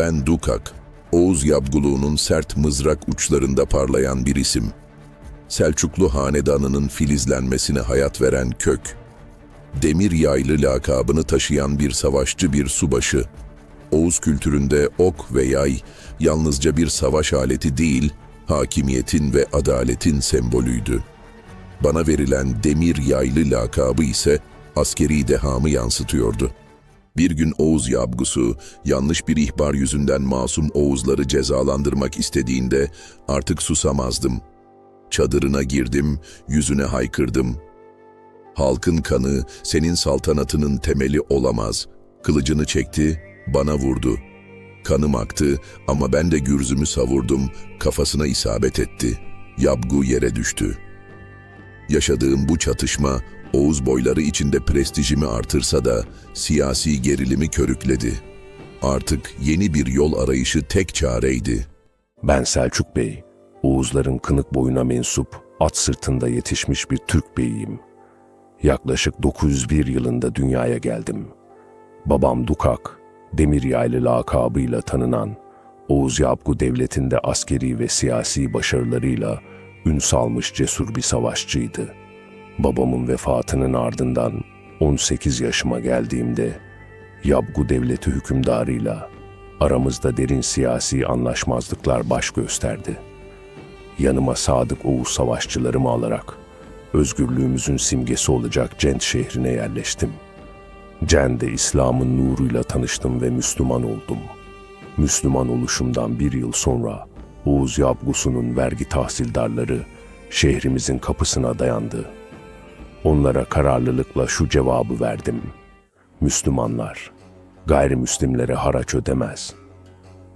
Ben Dukak, Oğuz Yabguluğu'nun sert mızrak uçlarında parlayan bir isim. Selçuklu hanedanının filizlenmesine hayat veren kök. Demir yaylı lakabını taşıyan bir savaşçı bir subaşı. Oğuz kültüründe ok ve yay yalnızca bir savaş aleti değil, hakimiyetin ve adaletin sembolüydü. Bana verilen demir yaylı lakabı ise askeri dehamı yansıtıyordu. Bir gün Oğuz Yabgusu yanlış bir ihbar yüzünden masum Oğuzları cezalandırmak istediğinde artık susamazdım. Çadırına girdim, yüzüne haykırdım. Halkın kanı senin saltanatının temeli olamaz. Kılıcını çekti, bana vurdu. Kanım aktı ama ben de gürzümü savurdum, kafasına isabet etti. Yabgu yere düştü. Yaşadığım bu çatışma Oğuz boyları içinde prestijimi artırsa da siyasi gerilimi körükledi. Artık yeni bir yol arayışı tek çareydi. Ben Selçuk Bey, Oğuzların kınık boyuna mensup, at sırtında yetişmiş bir Türk beyiyim. Yaklaşık 901 yılında dünyaya geldim. Babam Dukak, demir yaylı lakabıyla tanınan, Oğuz Yapgu devletinde askeri ve siyasi başarılarıyla ün salmış cesur bir savaşçıydı. Babamın vefatının ardından 18 yaşıma geldiğimde Yabgu devleti hükümdarıyla aramızda derin siyasi anlaşmazlıklar baş gösterdi. Yanıma sadık Oğuz savaşçılarımı alarak özgürlüğümüzün simgesi olacak Cent şehrine yerleştim. Cende İslam'ın nuruyla tanıştım ve Müslüman oldum. Müslüman oluşumdan bir yıl sonra Oğuz Yabgusu'nun vergi tahsildarları şehrimizin kapısına dayandı. Onlara kararlılıkla şu cevabı verdim. Müslümanlar, gayrimüslimlere haraç ödemez.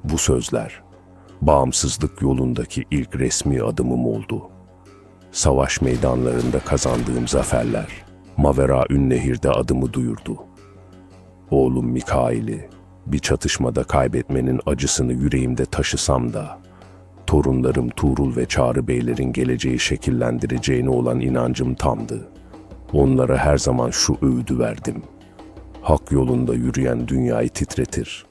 Bu sözler, bağımsızlık yolundaki ilk resmi adımım oldu. Savaş meydanlarında kazandığım zaferler, Mavera Ünnehir'de adımı duyurdu. Oğlum Mikail'i bir çatışmada kaybetmenin acısını yüreğimde taşısam da, torunlarım Tuğrul ve Çağrı Beylerin geleceği şekillendireceğine olan inancım tamdı. Onlara her zaman şu öğüdü verdim. Hak yolunda yürüyen dünyayı titretir.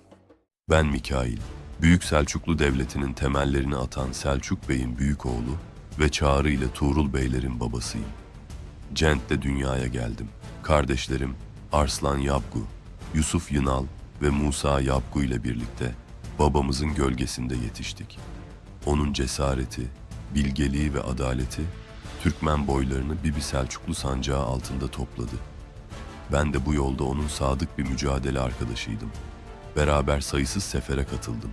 Ben Mikail, Büyük Selçuklu Devleti'nin temellerini atan Selçuk Bey'in büyük oğlu ve Çağrı ile Tuğrul Beylerin babasıyım. Cent'te dünyaya geldim. Kardeşlerim Arslan Yabgu, Yusuf Yınal ve Musa Yabgu ile birlikte babamızın gölgesinde yetiştik. Onun cesareti, bilgeliği ve adaleti Türkmen boylarını Bibi Selçuklu sancağı altında topladı. Ben de bu yolda onun sadık bir mücadele arkadaşıydım. Beraber sayısız sefere katıldım.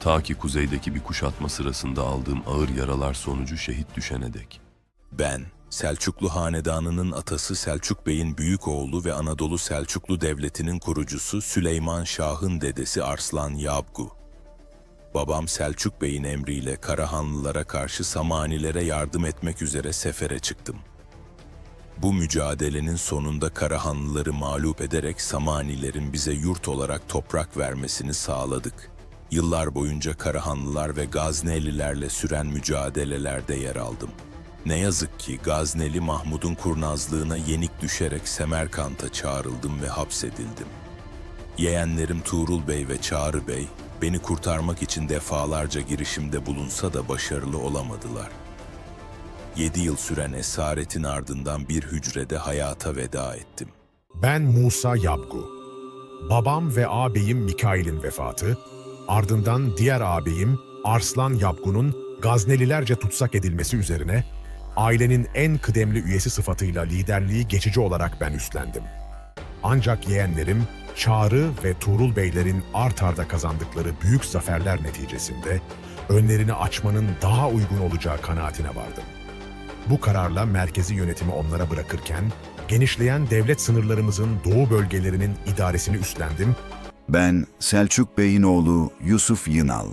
Ta ki kuzeydeki bir kuşatma sırasında aldığım ağır yaralar sonucu şehit düşene dek. Ben, Selçuklu Hanedanı'nın atası Selçuk Bey'in büyük oğlu ve Anadolu Selçuklu Devleti'nin kurucusu Süleyman Şah'ın dedesi Arslan Yabgu. Babam Selçuk Bey'in emriyle Karahanlılara karşı Samanilere yardım etmek üzere sefere çıktım. Bu mücadelenin sonunda Karahanlıları mağlup ederek Samanilerin bize yurt olarak toprak vermesini sağladık. Yıllar boyunca Karahanlılar ve Gaznelilerle süren mücadelelerde yer aldım. Ne yazık ki Gazneli Mahmud'un kurnazlığına yenik düşerek Semerkant'a çağrıldım ve hapsedildim. Yeğenlerim Tuğrul Bey ve Çağrı Bey beni kurtarmak için defalarca girişimde bulunsa da başarılı olamadılar. Yedi yıl süren esaretin ardından bir hücrede hayata veda ettim. Ben Musa Yabgu. Babam ve ağabeyim Mikail'in vefatı, ardından diğer ağabeyim Arslan Yabgu'nun Gaznelilerce tutsak edilmesi üzerine ailenin en kıdemli üyesi sıfatıyla liderliği geçici olarak ben üstlendim. Ancak yeğenlerim Çağrı ve Tuğrul Beylerin art arda kazandıkları büyük zaferler neticesinde önlerini açmanın daha uygun olacağı kanaatine vardım. Bu kararla merkezi yönetimi onlara bırakırken, genişleyen devlet sınırlarımızın doğu bölgelerinin idaresini üstlendim Ben Selçuk Bey'in oğlu Yusuf Yınal.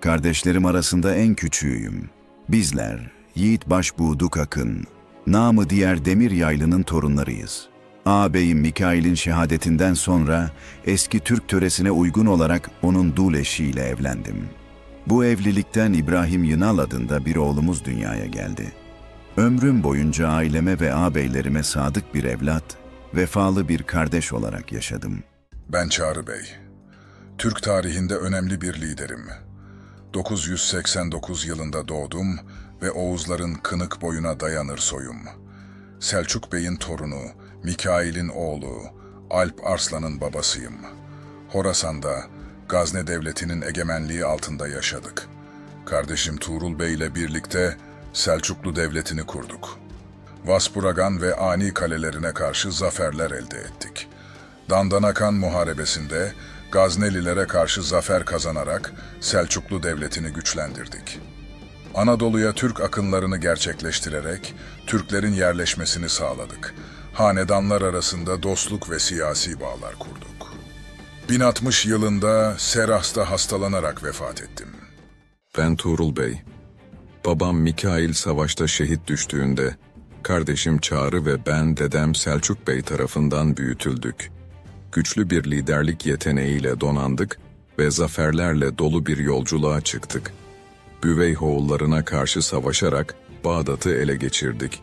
Kardeşlerim arasında en küçüğüyüm. Bizler Yiğit Başbuğduk Akın, namı diğer Demir Yaylı'nın torunlarıyız. Ağabeyim Mikail'in şehadetinden sonra eski Türk töresine uygun olarak onun dul eşiyle evlendim. Bu evlilikten İbrahim Yınal adında bir oğlumuz dünyaya geldi. Ömrüm boyunca aileme ve ağabeylerime sadık bir evlat, vefalı bir kardeş olarak yaşadım.'' Ben Çağrı Bey. Türk tarihinde önemli bir liderim. 989 yılında doğdum ve Oğuzların kınık boyuna dayanır soyum. Selçuk Bey'in torunu, Mikail'in oğlu, Alp Arslan'ın babasıyım. Horasan'da, Gazne Devleti'nin egemenliği altında yaşadık. Kardeşim Tuğrul Bey ile birlikte Selçuklu Devleti'ni kurduk. Vaspuragan ve Ani kalelerine karşı zaferler elde ettik. Dandanakan Muharebesi'nde Gaznelilere karşı zafer kazanarak Selçuklu Devleti'ni güçlendirdik. Anadolu'ya Türk akınlarını gerçekleştirerek Türklerin yerleşmesini sağladık. Hanedanlar arasında dostluk ve siyasi bağlar kurduk. 1060 yılında Seras'ta hastalanarak vefat ettim. Ben Tuğrul Bey. Babam Mikail savaşta şehit düştüğünde, kardeşim Çağrı ve ben dedem Selçuk Bey tarafından büyütüldük. Güçlü bir liderlik yeteneğiyle donandık ve zaferlerle dolu bir yolculuğa çıktık. Büveyhoğullarına karşı savaşarak Bağdat'ı ele geçirdik.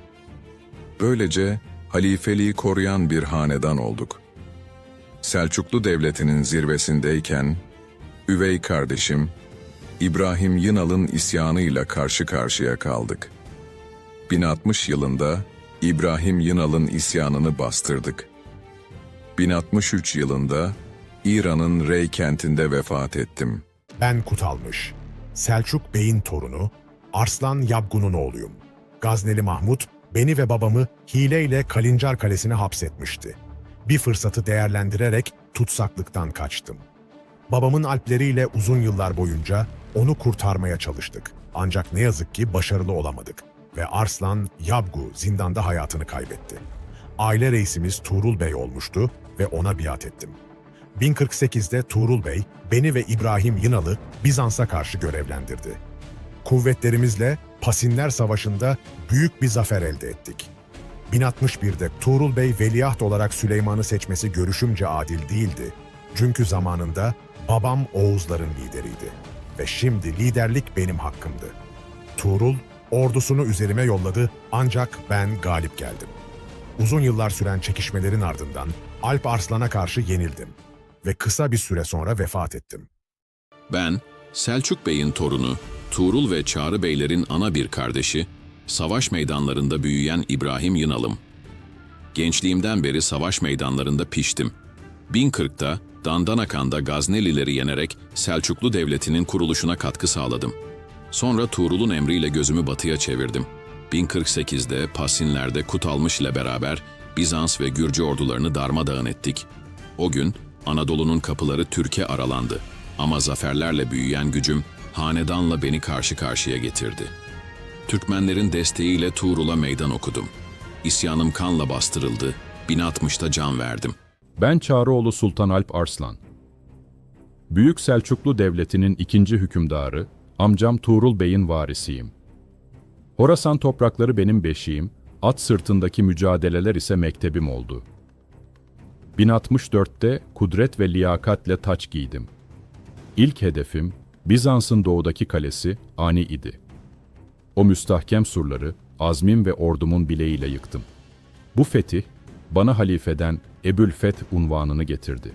Böylece halifeliği koruyan bir hanedan olduk. Selçuklu Devleti'nin zirvesindeyken, üvey kardeşim İbrahim Yınal'ın isyanıyla karşı karşıya kaldık. 1060 yılında İbrahim Yınal'ın isyanını bastırdık. 1063 yılında İran'ın Rey kentinde vefat ettim. Ben Kutalmış. Selçuk Bey'in torunu, Arslan Yabgun'un oğluyum. Gazneli Mahmut, beni ve babamı hileyle Kalincar Kalesi'ne hapsetmişti. Bir fırsatı değerlendirerek tutsaklıktan kaçtım. Babamın alpleriyle uzun yıllar boyunca onu kurtarmaya çalıştık. Ancak ne yazık ki başarılı olamadık ve Arslan Yabgu zindanda hayatını kaybetti. Aile reisimiz Tuğrul Bey olmuştu ve ona biat ettim. 1048'de Tuğrul Bey beni ve İbrahim Yınalı Bizans'a karşı görevlendirdi. Kuvvetlerimizle Pasinler Savaşı'nda büyük bir zafer elde ettik. 1061'de Tuğrul Bey veliaht olarak Süleyman'ı seçmesi görüşümce adil değildi. Çünkü zamanında babam Oğuzların lideriydi ve şimdi liderlik benim hakkımdı. Tuğrul ordusunu üzerime yolladı ancak ben galip geldim. Uzun yıllar süren çekişmelerin ardından Alp Arslan'a karşı yenildim ve kısa bir süre sonra vefat ettim. Ben, Selçuk Bey'in torunu, Tuğrul ve Çağrı Beylerin ana bir kardeşi, savaş meydanlarında büyüyen İbrahim Yınalım. Gençliğimden beri savaş meydanlarında piştim. 1040'ta Dandanakan'da Gaznelileri yenerek Selçuklu Devleti'nin kuruluşuna katkı sağladım. Sonra Tuğrul'un emriyle gözümü batıya çevirdim. 1048'de Pasinler'de Kutalmış ile beraber Bizans ve Gürcü ordularını darmadağın ettik. O gün Anadolu'nun kapıları Türkiye aralandı. Ama zaferlerle büyüyen gücüm hanedanla beni karşı karşıya getirdi. Türkmenlerin desteğiyle Tuğrul'a meydan okudum. İsyanım kanla bastırıldı. 1060'ta can verdim. Ben Çağrıoğlu Sultan Alp Arslan. Büyük Selçuklu Devleti'nin ikinci hükümdarı, amcam Tuğrul Bey'in varisiyim. Horasan toprakları benim beşiğim, at sırtındaki mücadeleler ise mektebim oldu. 1064'te kudret ve liyakatle taç giydim. İlk hedefim, Bizans'ın doğudaki kalesi Ani idi. O müstahkem surları, azmim ve ordumun bileğiyle yıktım. Bu fetih, bana halifeden Ebül Feth unvanını getirdi.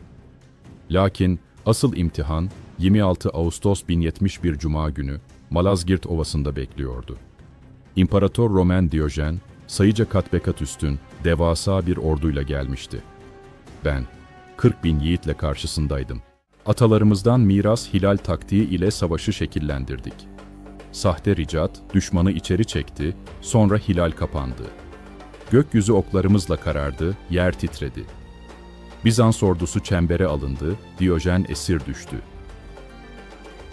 Lakin asıl imtihan 26 Ağustos 1071 Cuma günü Malazgirt Ovası'nda bekliyordu. İmparator Roman Diyojen, sayıca katbekat üstün, devasa bir orduyla gelmişti. Ben, 40 bin yiğitle karşısındaydım. Atalarımızdan miras hilal taktiği ile savaşı şekillendirdik. Sahte ricat, düşmanı içeri çekti, sonra hilal kapandı. Gökyüzü oklarımızla karardı, yer titredi. Bizans ordusu çembere alındı, Diyojen esir düştü.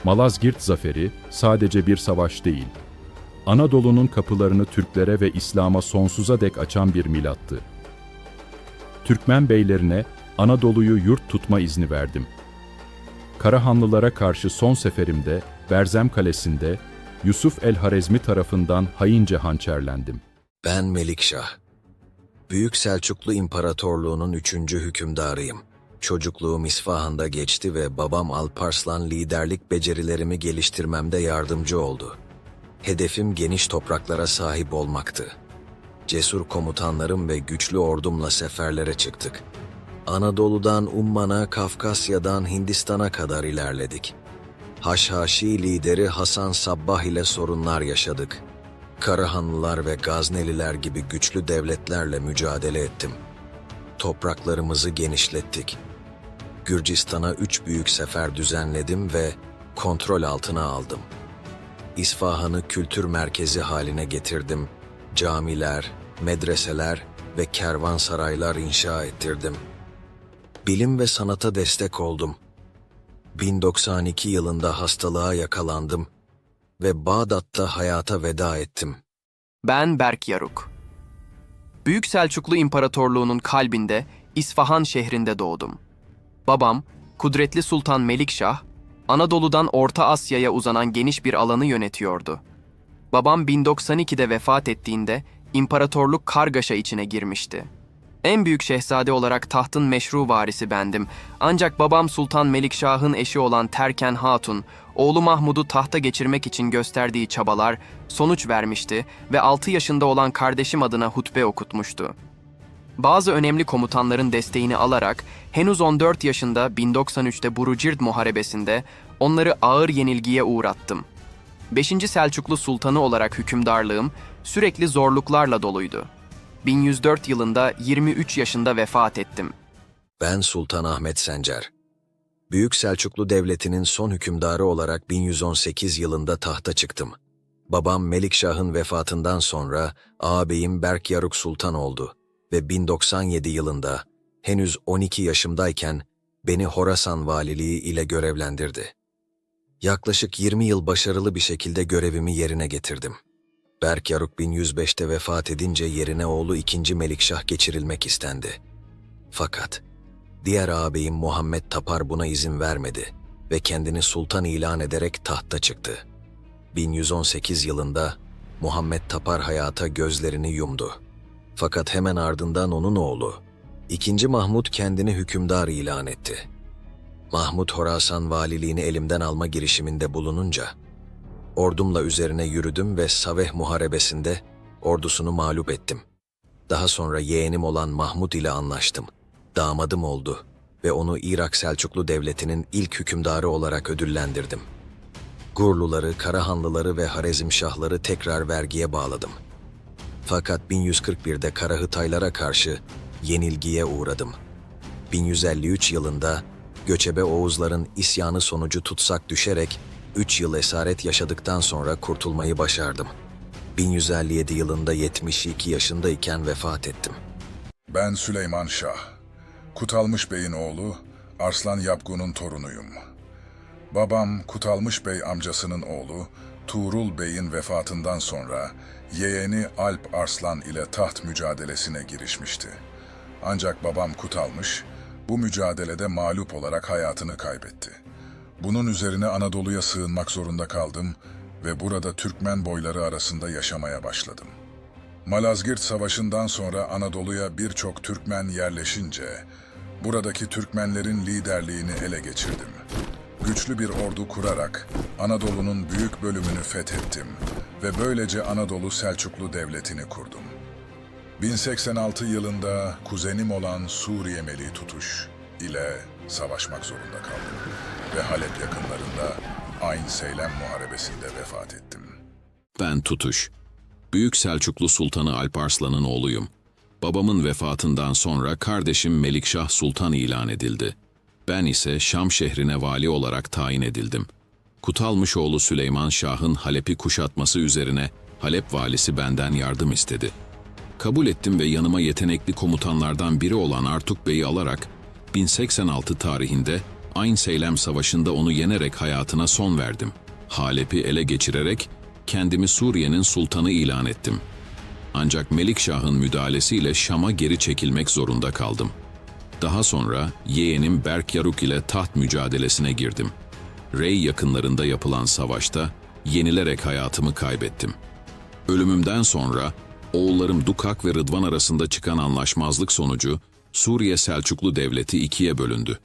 Malazgirt zaferi sadece bir savaş değil, Anadolu'nun kapılarını Türklere ve İslam'a sonsuza dek açan bir milattı. Türkmen beylerine Anadolu'yu yurt tutma izni verdim. Karahanlılara karşı son seferimde Berzem Kalesi'nde Yusuf el-Harezmi tarafından haince hançerlendim. Ben Melikşah. Büyük Selçuklu İmparatorluğu'nun üçüncü hükümdarıyım. Çocukluğum İsfahan'da geçti ve babam Alparslan liderlik becerilerimi geliştirmemde yardımcı oldu. Hedefim geniş topraklara sahip olmaktı. Cesur komutanlarım ve güçlü ordumla seferlere çıktık. Anadolu'dan Umman'a, Kafkasya'dan Hindistan'a kadar ilerledik. Haşhaşi lideri Hasan Sabbah ile sorunlar yaşadık. Karahanlılar ve Gazneliler gibi güçlü devletlerle mücadele ettim. Topraklarımızı genişlettik. Gürcistan'a üç büyük sefer düzenledim ve kontrol altına aldım. İsfahan'ı kültür merkezi haline getirdim. Camiler, medreseler ve kervansaraylar inşa ettirdim. Bilim ve sanata destek oldum. 1092 yılında hastalığa yakalandım ve Bağdat'ta hayata veda ettim. Ben Berk Yaruk. Büyük Selçuklu İmparatorluğu'nun kalbinde İsfahan şehrinde doğdum. Babam, kudretli Sultan Melikşah, Anadolu'dan Orta Asya'ya uzanan geniş bir alanı yönetiyordu. Babam 1092'de vefat ettiğinde imparatorluk kargaşa içine girmişti. En büyük şehzade olarak tahtın meşru varisi bendim. Ancak babam Sultan Melikşah'ın eşi olan Terken Hatun, oğlu Mahmud'u tahta geçirmek için gösterdiği çabalar sonuç vermişti ve 6 yaşında olan kardeşim adına hutbe okutmuştu. Bazı önemli komutanların desteğini alarak henüz 14 yaşında 1093'te Burucirt Muharebesi'nde onları ağır yenilgiye uğrattım. 5. Selçuklu Sultanı olarak hükümdarlığım sürekli zorluklarla doluydu. 1104 yılında 23 yaşında vefat ettim. Ben Sultan Ahmet Sencer. Büyük Selçuklu Devleti'nin son hükümdarı olarak 1118 yılında tahta çıktım. Babam Melikşah'ın vefatından sonra ağabeyim Berk Yaruk Sultan oldu ve 1097 yılında henüz 12 yaşımdayken beni Horasan valiliği ile görevlendirdi. Yaklaşık 20 yıl başarılı bir şekilde görevimi yerine getirdim. Berk Yaruk 1105'te vefat edince yerine oğlu 2. Melikşah geçirilmek istendi. Fakat diğer ağabeyim Muhammed Tapar buna izin vermedi ve kendini sultan ilan ederek tahta çıktı. 1118 yılında Muhammed Tapar hayata gözlerini yumdu. Fakat hemen ardından onun oğlu, 2. Mahmud kendini hükümdar ilan etti. Mahmud Horasan valiliğini elimden alma girişiminde bulununca, ordumla üzerine yürüdüm ve Saveh Muharebesi'nde ordusunu mağlup ettim. Daha sonra yeğenim olan Mahmud ile anlaştım. Damadım oldu ve onu Irak Selçuklu Devleti'nin ilk hükümdarı olarak ödüllendirdim. Gurluları, Karahanlıları ve Harezmşahları tekrar vergiye bağladım. Fakat 1141'de Karahıtaylara karşı yenilgiye uğradım. 1153 yılında göçebe Oğuzların isyanı sonucu tutsak düşerek 3 yıl esaret yaşadıktan sonra kurtulmayı başardım. 1157 yılında 72 yaşındayken vefat ettim. Ben Süleyman Şah. Kutalmış Bey'in oğlu, Arslan Yapgun'un torunuyum. Babam Kutalmış Bey amcasının oğlu, Tuğrul Bey'in vefatından sonra yeğeni Alp Arslan ile taht mücadelesine girişmişti. Ancak babam Kutalmış, bu mücadelede mağlup olarak hayatını kaybetti. Bunun üzerine Anadolu'ya sığınmak zorunda kaldım ve burada Türkmen boyları arasında yaşamaya başladım. Malazgirt Savaşı'ndan sonra Anadolu'ya birçok Türkmen yerleşince, buradaki Türkmenlerin liderliğini ele geçirdim. Güçlü bir ordu kurarak Anadolu'nun büyük bölümünü fethettim ve böylece Anadolu Selçuklu Devleti'ni kurdum. 1086 yılında kuzenim olan Suriye Meli Tutuş ile savaşmak zorunda kaldım ve Halep yakınlarında Ayn Seylem Muharebesi'nde vefat ettim. Ben Tutuş. Büyük Selçuklu Sultanı Alparslan'ın oğluyum. Babamın vefatından sonra kardeşim Melikşah Sultan ilan edildi. Ben ise Şam şehrine vali olarak tayin edildim. Kutalmış oğlu Süleyman Şah'ın Halep'i kuşatması üzerine Halep valisi benden yardım istedi. Kabul ettim ve yanıma yetenekli komutanlardan biri olan Artuk Bey'i alarak 1086 tarihinde Ayn Seylem Savaşı'nda onu yenerek hayatına son verdim. Halep'i ele geçirerek kendimi Suriye'nin sultanı ilan ettim. Ancak Melikşah'ın müdahalesiyle Şam'a geri çekilmek zorunda kaldım. Daha sonra yeğenim Berk Yaruk ile taht mücadelesine girdim. Rey yakınlarında yapılan savaşta yenilerek hayatımı kaybettim. Ölümümden sonra oğullarım Dukak ve Rıdvan arasında çıkan anlaşmazlık sonucu Suriye Selçuklu Devleti ikiye bölündü.